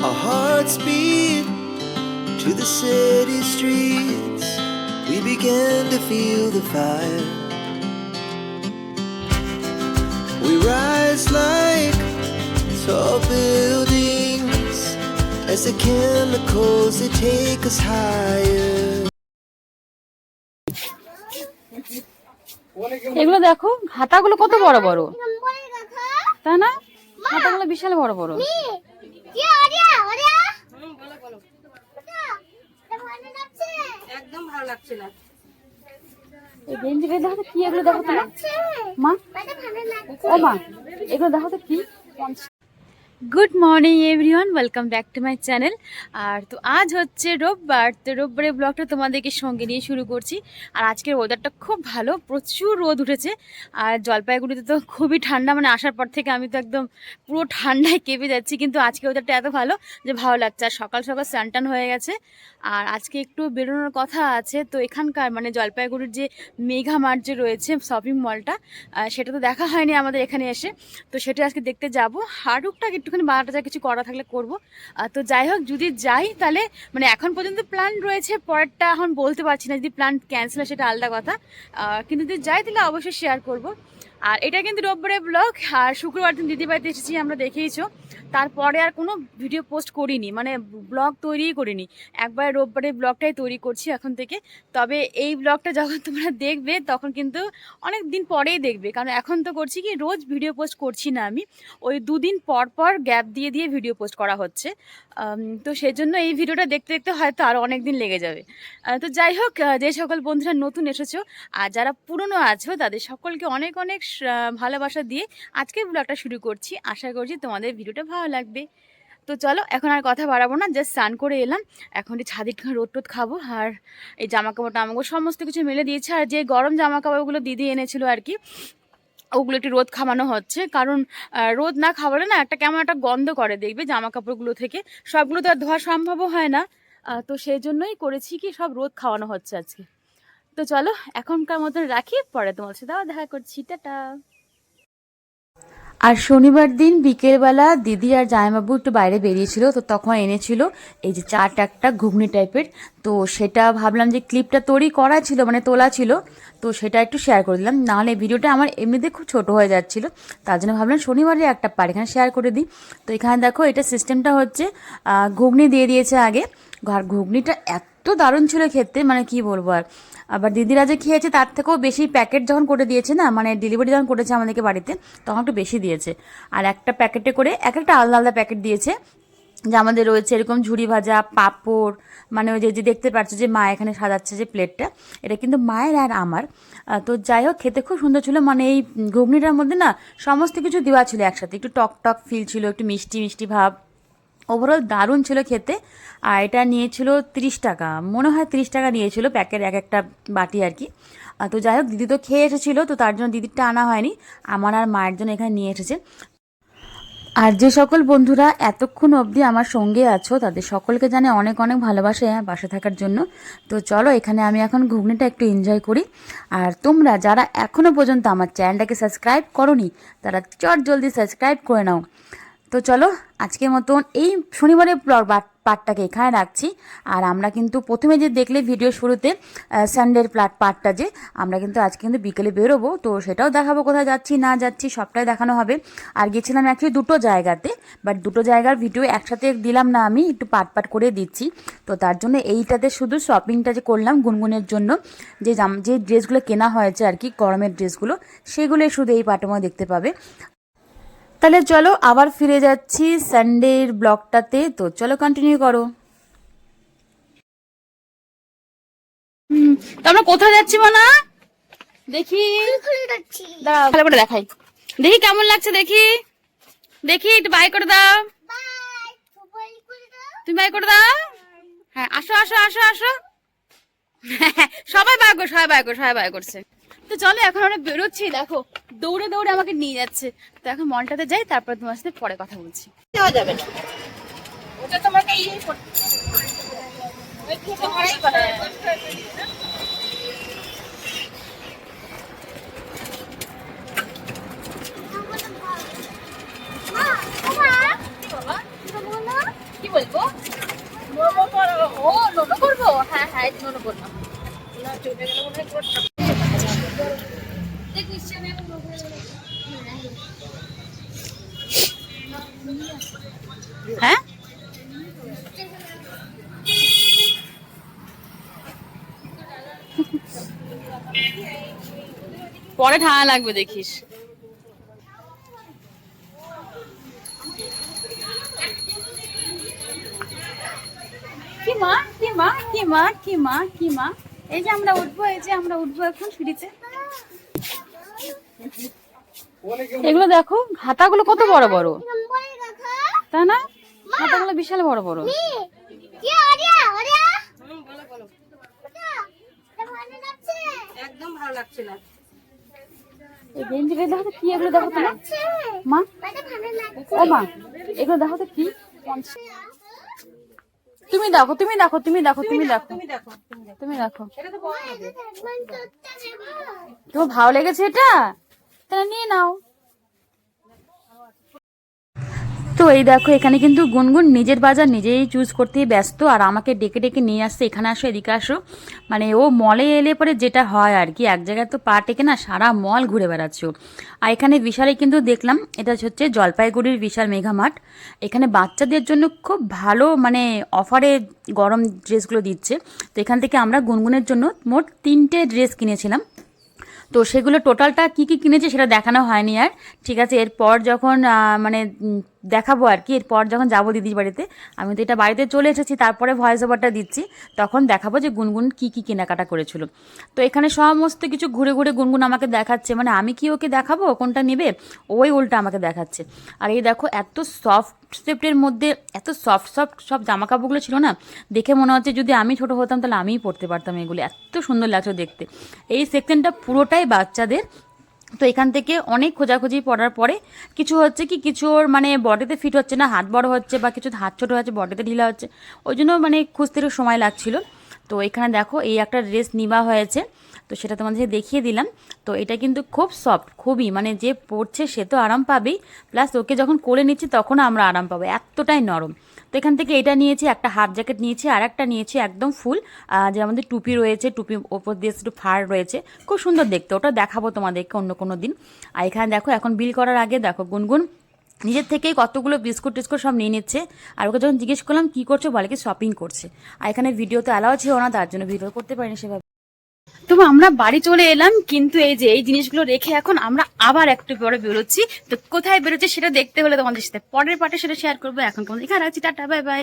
Our hearts beat to the city streets. We began to feel the fire. We rise like tall buildings as the chemicals they take us higher. এগুলো দেখো হাতাগুলো কত বড় বড় তাই না হাতাগুলো বিশাল বড় বড় একদম ভালো লাগছে না। দেখো কি এগুলো দেখো তোমার মা? ও মা এগুলো দেখো তো কি। Good morning everyone welcome back to my channel আর তো আজ হচ্ছে রোববার, তো রোববারের ব্লগটা তোমাদেরকে সঙ্গে নিয়ে শুরু করছি। আর আজকের ওয়েদারটা খুব ভালো, প্রচুর রোদ উঠেছে। আর জলপাইগুড়িতে তো খুবই ঠান্ডা মানে আসার পর থেকে আমি তো একদম পুরো ঠান্ডায় কেঁপে যাচ্ছি, কিন্তু আজকে ওয়েদারটা এত ভালো যে ভালো লাগছে। আর সকাল সকাল স্যানটান হয়ে গেছে। আর আজকে একটু বেরোনোর কথা আছে, তো এখানকার মানে জলপাইগুড়ির যে মেঘা মার্ট যে রয়েছে শপিং মলটা সেটা তো দেখা হয়নি আমাদের এখানে এসে। তো সেটা আজকে দেখতে যাব। হাড়ুকটাক একটুখানি বানাটা যা কিছু করা থাকলে করব। তো যাই হোক, যদি যাই তাহলে মানে এখন পর্যন্ত প্ল্যান রয়েছে, পরেরটা এখন বলতে পারছি না, যদি প্ল্যান ক্যান্সেল হয় সেটা আলাদা কথা। কিন্তু যদি যাই তাহলে অবশ্যই শেয়ার করব। আর এটা কিন্তু রোববারের ব্লগ আর শুক্রবার দিন দিদিবাড়িতে এসেছি, আমরা দেখেইছো। তারপরে আর কোনো ভিডিও পোস্ট করিনি মানে ব্লগ তৈরিই করিনি। একবার রোববারের ব্লগটাই তৈরি করছি এখন থেকে। তবে এই ব্লগটা যখন তোমরা দেখবে, তখন কিন্তু অনেক দিন পরেই দেখবে। কারণ এখন তো করছি কি, রোজ ভিডিও পোস্ট করছি না আমি। ওই দুদিন পর পর গ্যাপ দিয়ে দিয়ে ভিডিও পোস্ট করা হচ্ছে। তো সেই জন্য এই ভিডিওটা দেখতে দেখতে হয়তো আরও অনেক দিন লেগে যাবে। তো যাই হোক যে সকল বন্ধুরা নতুন এসেছ, আর যারা পুরনো আছো, তাদের সকলকে অনেক অনেক ভালোবাসা দিয়ে আজকের ব্লগটা শুরু করছি। আশা করছি তোমাদের ভিডিওটা ভালো লাগবে। তো চলো, এখন আর কথা বাড়াবো না জাস্ট স্নান করে এলাম। এখন একটু রোদ টোদ খাব, আর এই জামা কাপড় টামাকাপড় সমস্ত কিছু মেলে দিয়েছে। আর যে গরম জামা কাপড়গুলো দিদি এনেছিল আর কি, ওগুলো একটু রোদ খাওয়ানো হচ্ছে। কারণ রোদ না খাওয়ালে না একটা কেমন একটা গন্ধ করে দেখবে জামা কাপড়গুলো থেকে। সবগুলো তো আর ধোয়া সম্ভবও হয় না। তো সেই জন্যই করেছি কি সব রোদ খাওয়ানো হচ্ছে আজকে। তো চলো, এখনকার মতন রাখি, পরে তোমার সাথে আবার দেখা করছি, টাটা। আর শনিবার দিন বিকেলবেলা দিদি আর জামাইবাবু একটু বাইরে বেরিয়েছিল, তো তখন এনেছিল এই যে চাট একটা ঘুগনি টাইপের তো সেটা ভাবলাম যে ক্লিপটা তৈরি করা ছিল মানে তোলা ছিল, তো সেটা একটু শেয়ার করে দিলাম। নাহলে ভিডিওটা আমার এমনিতে খুব ছোট হয়ে যাচ্ছিল, তার জন্য ভাবলাম শনিবারে একটা পার এখানে শেয়ার করে দিই। তো এখানে দেখো, এটা সিস্টেমটা হচ্ছে ঘুগনি দিয়ে দিয়েছে আগে। আর ঘুগনিটা এত দারুণ ছিল খেতে মানে কি বলব আর, আবার দিদিরা যে খেয়েছে তার থেকেও বেশি প্যাকেট যখন করে দিয়েছে না মানে ডেলিভারি যখন করেছে আমাদেরকে বাড়িতে, তখন একটু বেশি দিয়েছে। আর একটা প্যাকেটে করে এক একটা আলাদা আলাদা প্যাকেট দিয়েছে, যে আমাদের রয়েছে এরকম ঝুড়ি ভাজা, পাঁপড় মানে ওই যে যে দেখতে পাচ্ছ যে মা এখানে সাজাচ্ছে যে প্লেটটা এটা কিন্তু মায়ের আর আমার। তো যাই হোক, খেতে খুব সুন্দর ছিল মানে এই ঘুগনিটার মধ্যে না, সমস্ত কিছু দেওয়া ছিল একসাথে, একটু টক টক ফিল ছিল, একটু মিষ্টি মিষ্টি ভাব। ওভারঅল দারুণ ছিল খেতে, আর এটা নিয়েছিল তিরিশ টাকা। মনে হয় তিরিশ টাকা নিয়েছিল প্যাকের এক একটা বাটি আর কি। তো যাই হোক, দিদি তো খেয়ে এসেছিল, তো তার জন্য দিদিরটা আনা হয়নি। আমার আর মায়ের জন্য এখানে নিয়ে এসেছে। আর যে সকল বন্ধুরা এতক্ষণ অবধি আমার সঙ্গে আছো, তাদের সকলকে জানে অনেক অনেক ভালোবাসে পাশে থাকার জন্য। তো চলো, এখানে আমি এখন ঘুগনিটা একটু এনজয় করি। আর তোমরা যারা এখনও পর্যন্ত আমার চ্যানেলটাকে সাবস্ক্রাইব করনি, তারা চট জলদি সাবস্ক্রাইব করে নাও। তো চলো আজকের মতন এই শনিবারের পার্টটাকে এখানে রাখছি। আর আমরা কিন্তু প্রথমে যে দেখলে ভিডিও শুরুতে সানডের প্লাট পার্টটা যে, আমরা কিন্তু আজকে কিন্তু বিকেলে বেরোবো। তো সেটাও দেখাবো কোথায় যাচ্ছি, না যাচ্ছি, সবটাই দেখানো হবে। আর গেছিলাম অ্যাকচুয়ালি দুটো জায়গাতে বাট দুটো জায়গার ভিডিও একসাথে দিলাম না আমি, একটু পাট পাট করে দিচ্ছি। তো তার জন্য এইটাতে শুধু শপিংটা যে করলাম গুনগুনের জন্য, যে যে ড্রেসগুলো কেনা হয়েছে আর কি, গরমের ড্রেসগুলো সেগুলোই শুধু এই পাটের মধ্যে দেখতে পাবে। তাহলে চলো আবার ফিরে যাচ্ছি সানডের ব্লগটাতে। তো চলো কন্টিনিউ করো। আমরা কোথায় যাচ্ছি মানা দেখি। ভালো করে দেখাই। দেখি কেমন লাগছে, দেখি। দেখি, একটু বাই করে দাও। তুমি বাই করে দাও? হ্যাঁ আসো আসো আসো আসো। সবাই বাই কর, সবাই বাই করো, সবাই বাই করছে। তো চলো, এখন আমরা বেরোচ্ছি, দেখো। দৌড়ে দৌড়ে আমাকে নিয়ে যাচ্ছে। তো এখন মলটাতে যাই তারপর তোমার সাথে পরে কথা বলছি। যাওয়া যাবে না। ওটা তোমাকে ইয়ে কি বলব? করব? হ্যাঁ হ্যাঁ চলে গেলে মনে হয় হ্যাঁ? পরে ঠান্ডা লাগবে দেখিস। কি মা? কি মা? কি মা? কি মা? কি মা? এই যে আমরা উঠবো, এই যে আমরা উঠবো এখন সিঁড়িতে। এগুলো দেখো হাতাগুলো কত বড় বড়। তা না? হাতাগুলো বিশাল বড় বড়। একদম ভালো লাগছে না। এই গেঞ্জিগুলো দেখো কি এগুলো দেখো তো মা! ও মা! এগুলো দেখো তো কি? তুমি দেখো তুমি দেখো তুমি দেখো তুমি দেখো। তুমি দেখো তোমার ভালো লেগেছে এটা? নাও। তো এই দেখো, এখানে কিন্তু গুনগুন নিজের বাজার নিজেই চুজ করতেই ব্যস্ত আর আমাকে ডেকে ডেকে নিয়ে আসছে। এখানে আসো, এদিকে আসো। মানে ও মলে এলে পরে যেটা হয় আর কি, এক জায়গায় তো পা টেকে না, সারা মল ঘুরে বেড়াচ্ছে। আর এখানে বিশালে কিন্তু দেখলাম, এটা হচ্ছে জলপাইগুড়ির বিশাল মেঘামাঠ এখানে বাচ্চাদের জন্য খুব ভালো মানে অফারে গরম ড্রেসগুলো দিচ্ছে। তো এখান থেকে আমরা গুনগুনের জন্য মোট তিনটে ড্রেস কিনেছিলাম। তো সেগুলো টোটালটা কি কি কিনেছে সেটা দেখানো হয়নি আর। ঠিক আছে, এরপর যখন মানে দেখাবো আর কি। এরপর যখন যাব দিদির বাড়িতে, আমি তো এটা বাড়িতে চলে এসেছি, তারপরে ভয়েস ওভারটা দিচ্ছি। তখন দেখাবো যে গুনগুন কি কি কেনাকাটা করেছিল। তো এখানে সমস্ত কিছু ঘুরে ঘুরে গুনগুন আমাকে দেখাচ্ছে। মানে আমি কি ওকে দেখাবো? কোনটা নেবে? ওই উল্টা আমাকে দেখাচ্ছে। আর এই দেখো, এত সফট স্টেপের মধ্যে, এত সফট সফট সব জামা কাপড়গুলো ছিল না? দেখে মনে হচ্ছে যদি আমি ছোট হতাম, তাহলে আমিই পরতে পারতাম এগুলো। এত সুন্দর লাগছে দেখতে। এই সেকশনটা পুরোটাই বাচ্চাদের তো এখান থেকে অনেক খোঁজাখুঁজি পড়ার পরে কিছু হচ্ছে কি, কিছু ওর মানে বডিতে ফিট হচ্ছে না, হাত বড় হচ্ছে বা কিছু হাত ছোটো হচ্ছে, বডিতে ঢিলা হচ্ছে, ওই জন্য মানে খুঁজতে সময় লাগছিল। তো এখানে দেখো এই একটা ড্রেস নিবা হয়েছে, তো সেটা তোমাদের দেখিয়ে দিলাম। তো এটা কিন্তু খুব সফট খুবই মানে যে পড়ছে সে তো আরাম পাবেই প্লাস ওকে যখন কোলে নিচ্ছি তখন আমরা আরাম পাবো, এতটাই নরম। তো এখান থেকে এটা নিয়েছি, একটা হাফ জ্যাকেট নিয়েছি আর একটা নিয়েছি একদম ফুল যে আমাদের টুপি রয়েছে, টুপি ওপর দিয়ে একটু ফার রয়েছে। খুব সুন্দর দেখতে, ওটা দেখাবো তোমাদেরকে অন্য কোনো দিন। আর এখানে দেখো, এখন বিল করার আগে দেখো, গুনগুন নিজের থেকেই কতগুলো বিস্কুট টিস্কুট সব নিয়ে নিচ্ছে। আর ওকে যখন জিজ্ঞেস করলাম, কী করছ? বলে কি শপিং করছে। আর এখানে ভিডিও তো অ্যালাও ছিল না, তার জন্য ভিডিও করতে পারিনি সেভাবে। তো আমরা বাড়ি চলে এলাম, কিন্তু এই যে এই জিনিসগুলো রেখে এখন আমরা আবার একটু পরে বেরোচ্ছি। তো কোথায় বেরোচ্ছি সেটা দেখতে হলে তোমাদের সাথে পরের পাটে সেটা শেয়ার করব। এখন তোমাদের এখানে রাখছি টাটা বাই বাই